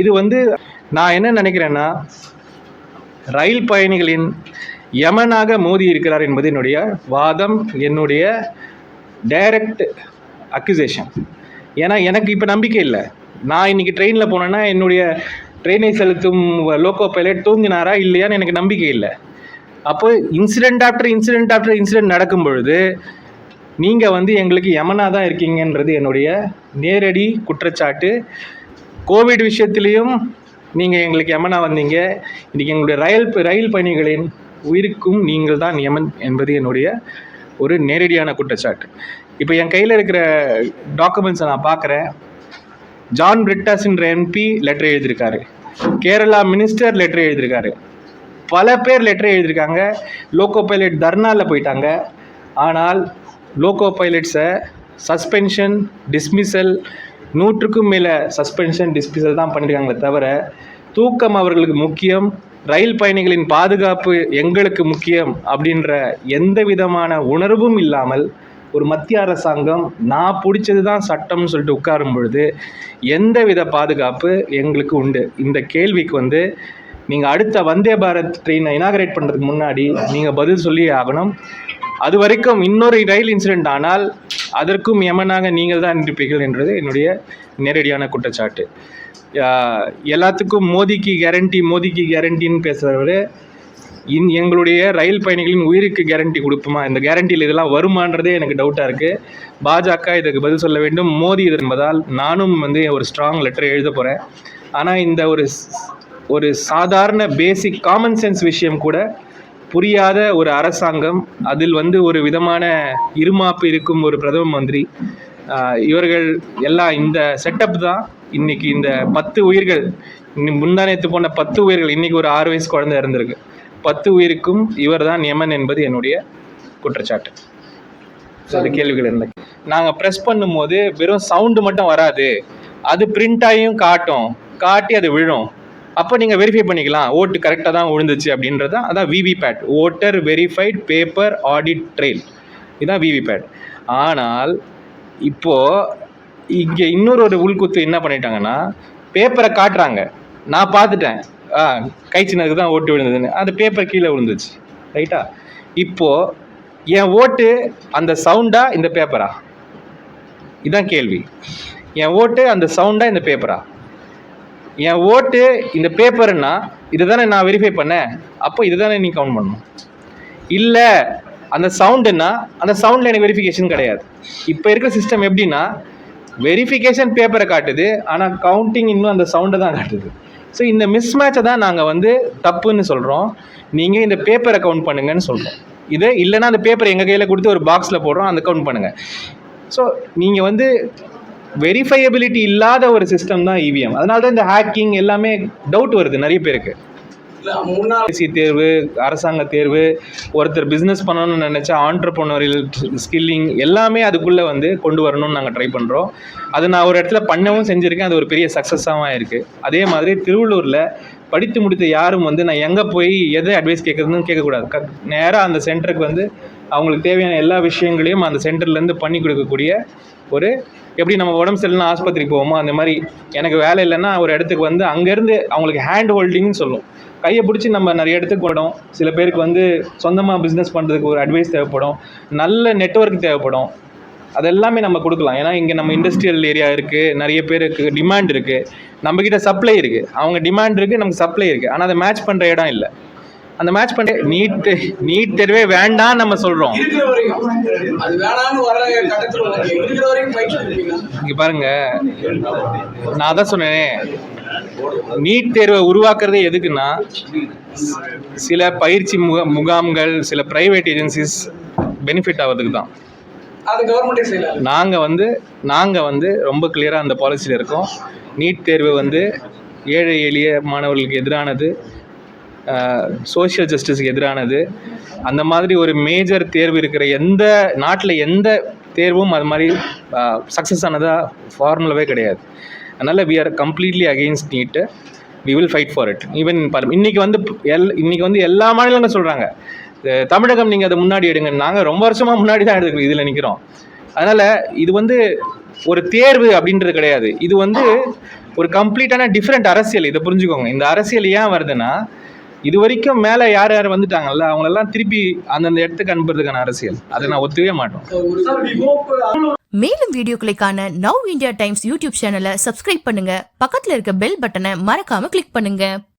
இது வந்து நான் என்ன நினைக்கிறேன்னா ரயில் பயணிகளின் யமனாக மோதி இருக்கிறார் என்பது என்னுடைய வாதம் என்னுடைய டைரக்ட் அக்யூசேஷன் ஏன்னா எனக்கு இப்போ நம்பிக்கை இல்லை. நான் இன்னைக்கு ட்ரெயினில் போனேன்னா என்னுடைய ட்ரெயினை செலுத்தும் லோக்கோ பைலட் தூங்கினாரா இல்லையான்னு எனக்கு நம்பிக்கை இல்லை. அப்போ incident after incident after incident நடக்கும் பொழுது நீங்கள் வந்து எங்களுக்கு யமனாக தான் இருக்கீங்கன்றது என்னுடைய நேரடி குற்றச்சாட்டு. கோவிட் விஷயத்துலேயும் நீங்கள் எங்களுக்கு யமனா வந்தீங்க. இன்றைக்கி எங்களுடைய ரயில் ரயில் பயணிகளின் உயிருக்கும் நீங்கள் தான் யமன் என்பது என்னுடைய ஒரு நேரடியான குற்றச்சாட்டு. இப்போ என் கையில் இருக்கிற டாக்குமெண்ட்ஸை நான் பார்க்குறேன் ஜான் பிரிட்டாஸ்ன்ற எம்பி லெட்டர் எழுதியிருக்காரு. கேரளா மினிஸ்டர் லெட்டர் எழுதியிருக்காரு. பல பேர் லெட்டர் எழுதியிருக்காங்க. லோக்கோ பைலட் தர்னாவில் போயிட்டாங்க. ஆனால் லோக்கோ பைலட்ஸை சஸ்பென்ஷன் டிஸ்மிசல் நூற்றுக்கும் மேலே சஸ்பென்ஷன் டிஸ்பிசல் தான் பண்ணியிருக்காங்களே தவிர தூக்கம் அவர்களுக்கு முக்கியம் ரயில் பயணிகளின் பாதுகாப்பு எங்களுக்கு முக்கியம் அப்படின்ற எந்த விதமான உணர்வும் இல்லாமல் ஒரு மத்திய அரசாங்கம் நான் பிடிச்சது தான் சட்டம்னு சொல்லிட்டு உட்காரும் பொழுது எந்த வித பாதுகாப்பு எங்களுக்கு உண்டு? இந்த கேள்விக்கு வந்து நீங்கள் அடுத்த வந்தே பாரத் ட்ரெயினை இனாகரேட் பண்ணுறதுக்கு முன்னாடி நீங்கள் பதில் சொல்லி ஆகணும். அது வரைக்கும் இன்னொரு ரயில் இன்சிடென்ட் ஆனால் அதற்கும் யமனாக நீங்கள் தான் இருப்பீர்கள் என்றது என்னுடைய நேரடியான குற்றச்சாட்டு. எல்லாத்துக்கும் மோதிக்கு கேரண்டி மோதிக்கு கேரண்டின்னு பேசுகிறவர் இன் எங்களுடைய ரயில் பயணிகளின் உயிருக்கு கேரண்டி கொடுப்போமா? இந்த கேரண்டியில் இதெல்லாம் வருமான்றதே எனக்கு டவுட்டாக இருக்குது பாஜக இதுக்கு பதில் சொல்ல வேண்டும். மோதி இது என்பதால் நானும் வந்து ஒரு ஸ்ட்ராங் லெட்டர் எழுத போகிறேன் ஆனால் இந்த ஒரு ஸ்- ஒரு சாதாரண பேசிக் காமன் சென்ஸ் விஷயம் கூட புரியாத ஒரு அரசாங்கம் அதில் வந்து ஒரு விதமான இருமாப்பு இருக்கும் ஒரு பிரதம மந்திரி. இவர்கள் எல்லாம் இந்த செட்டப் தான் இன்னைக்கு இந்த பத்து உயிர்கள் இன்னி- முந்தானேத்து போன பத்து உயிர்கள் இன்னைக்கு ஒரு ஆறு வயசு குழந்தை இருந்திருக்கு பத்து உயிருக்கும் இவர் தான் நியமன் என்பது என்னுடைய குற்றச்சாட்டு. So, அது கேள்விகள் இல்லை நாங்கள் ப்ரெஸ் பண்ணும்போது வெறும் சவுண்டு மட்டும் வராது. அது பிரிண்ட் ஆகியும் காட்டும். காட்டி அது விழும். அப்போ நீங்கள் வெரிஃபை பண்ணிக்கலாம். ஓட்டு கரெக்டாக தான் விழுந்துச்சு அப்படின்றது அதான் VVPAT voter verified paper audit trail இதுதான் விவிபேட் ஆனால் இப்போது இங்கே இன்னொரு ஒரு உள்குத்து என்ன பண்ணிட்டாங்கன்னா பேப்பரை காட்டுறாங்க. நான் பார்த்துட்டேன். ஆ கை சின்னதுக்கு தான் ஓட்டு விழுந்ததுன்னு. அந்த பேப்பர் கீழே விழுந்துச்சு. ரைட்டா இப்போது என் ஓட்டு அந்த சவுண்டா இந்த பேப்பரா இதுதான் கேள்வி. என் ஓட்டு அந்த சவுண்டா இந்த பேப்பரா என் ஓட்டு இந்த பேப்பர்னா இதை தானே நான் வெரிஃபை பண்ணேன். அப்போ இதை தானே நீ கவுண்ட் பண்ணணும். இல்லை அந்த சவுண்டுன்னா அந்த சவுண்டில் எனக்கு வெரிஃபிகேஷன் கிடையாது. இப்போ இருக்கிற சிஸ்டம் எப்படின்னா வெரிஃபிகேஷன் பேப்பரை காட்டுது ஆனால் கவுண்டிங் இன்னும் அந்த சவுண்டை தான் காட்டுது. ஸோ இந்த மிஸ்மேட்சை தான் நாங்கள் வந்து தப்புன்னு சொல்கிறோம் நீங்கள் இந்த பேப்பரை கவுண்ட் பண்ணுங்கன்னு சொல்கிறோம் இது இல்லைன்னா அந்த பேப்பரை எங்கள் கையில் கொடுத்து ஒரு பாக்ஸில் போடுறோம் அந்த கவுண்ட் பண்ணுங்கள் ஸோ நீங்கள் வந்து வெரிஃபையபிலிட்டி இல்லாத ஒரு சிஸ்டம் தான் இவிஎம் அதனால தான் இந்த ஹேக்கிங் எல்லாமே டவுட் வருது நிறைய பேருக்கு. தேசிய தேர்வு அரசாங்க தேர்வு ஒருத்தர் பிஸ்னஸ் பண்ணணும்னு நினச்சா ஆண்டர்பனோரியல் ஸ்கில்லிங் எல்லாமே அதுக்குள்ளே வந்து கொண்டு வரணும்னு நாங்கள் ட்ரை பண்ணுறோம் அது நான் ஒரு இடத்துல பண்ணவும் செஞ்சுருக்கேன். அது ஒரு பெரிய சக்ஸஸாகவும் இருக்குது அதே மாதிரி திருவள்ளூரில் படித்து முடித்த யாரும் வந்து நான் எங்கே போய் எதை அட்வைஸ் கேட்குறதுன்னு கேட்கக்கூடாது க நேராக அந்த சென்டருக்கு வந்து அவங்களுக்கு தேவையான எல்லா விஷயங்களையும் அந்த சென்டர்லேருந்து பண்ணி கொடுக்கக்கூடிய ஒரு எப்படி நம்ம உடம்பு சரியில்லைனா ஆஸ்பத்திரிக்கு போவோமோ அந்த மாதிரி எனக்கு வேலை இல்லைன்னா ஒரு இடத்துக்கு வந்து அங்கேருந்து அவங்களுக்கு ஹேண்ட் ஹோல்டிங்னு சொல்லும் கையை பிடிச்சி நம்ம நிறைய இடத்துக்கு போடும் சில பேருக்கு வந்து சொந்தமாக பிஸ்னஸ் பண்ணுறதுக்கு ஒரு அட்வைஸ் தேவைப்படும். நல்ல நெட்வொர்க் தேவைப்படும். அதெல்லாமே நம்ம கொடுக்கலாம். ஏன்னா இங்கே நம்ம இண்டஸ்ட்ரியல் ஏரியா இருக்குது நிறைய பேருக்கு டிமாண்ட் இருக்குது நம்மக்கிட்ட சப்ளை இருக்குது அவங்க டிமாண்ட் இருக்குது நமக்கு சப்ளை இருக்குது ஆனால் அதை மேட்ச் பண்ணுற இடம் இல்லை. அந்த மேட்ச் பண்ண நீட் நீட் தேர்வே வேண்டாம் நம்ம கொடுப்பீங்களா? இங்கே பாருங்க. நான் அதான் சொன்னேனே. நீட் தேர்வை உருவாக்குறதே எதுக்குன்னா சில பயிற்சி முக முகாம்கள் சில ப்ரைவேட் ஏஜென்சிஸ் பெனிஃபிட் ஆகிறதுக்கு தான். நாங்கள் வந்து நாங்கள் வந்து ரொம்ப கிளியராக அந்த பாலிசியில் இருக்கோம். நீட் தேர்வு வந்து ஏழை எளிய மாணவர்களுக்கு எதிரானது. சோஷியல் ஜஸ்டிஸுக்கு எதிரானது. அந்த மாதிரி ஒரு மேஜர் தேர்வு இருக்கிற எந்த நாட்டில் எந்த தேர்வும் அது மாதிரி சக்ஸஸ் ஆனதாக ஃபார்முலாவே கிடையாது. அதனால் we are completely against NEET we will fight for it even இன்னைக்கு வந்து எல் இன்றைக்கி வந்து எல்லா மாநிலங்களும் சொல்கிறாங்க தமிழகம் நீங்கள் அதை முன்னாடி எடுங்க. நாங்கள் ரொம்ப வருஷமாக முன்னாடி தான் எடுத்துக்கிறோம் இதில் நிற்கிறோம் அதனால் இது வந்து ஒரு தேர்வு அப்படின்றது கிடையாது. இது வந்து ஒரு கம்ப்ளீட்டான டிஃப்ரெண்ட் அரசியல். இதை புரிஞ்சுக்கோங்க. இந்த அரசியல் ஏன் வருதுன்னா இது வரைக்கும் மேலே யார் யார் வந்துட்டாங்கல்ல அவங்களெல்லாம் திருப்பி அந்தந்த இடத்துக்கு அனுப்புறதுக்கான அரசியல். அதை நான் ஒத்துக்கவே மாட்டோம். மேலும் வீடியோக்களை காண நவ் இந்தியா டைம்ஸ் யூடியூப் சேனலை சப்ஸ்கிரைப் பண்ணுங்க. பக்கத்துல இருக்க பெல் பட்டனை மறக்காம கிளிக் பண்ணுங்க.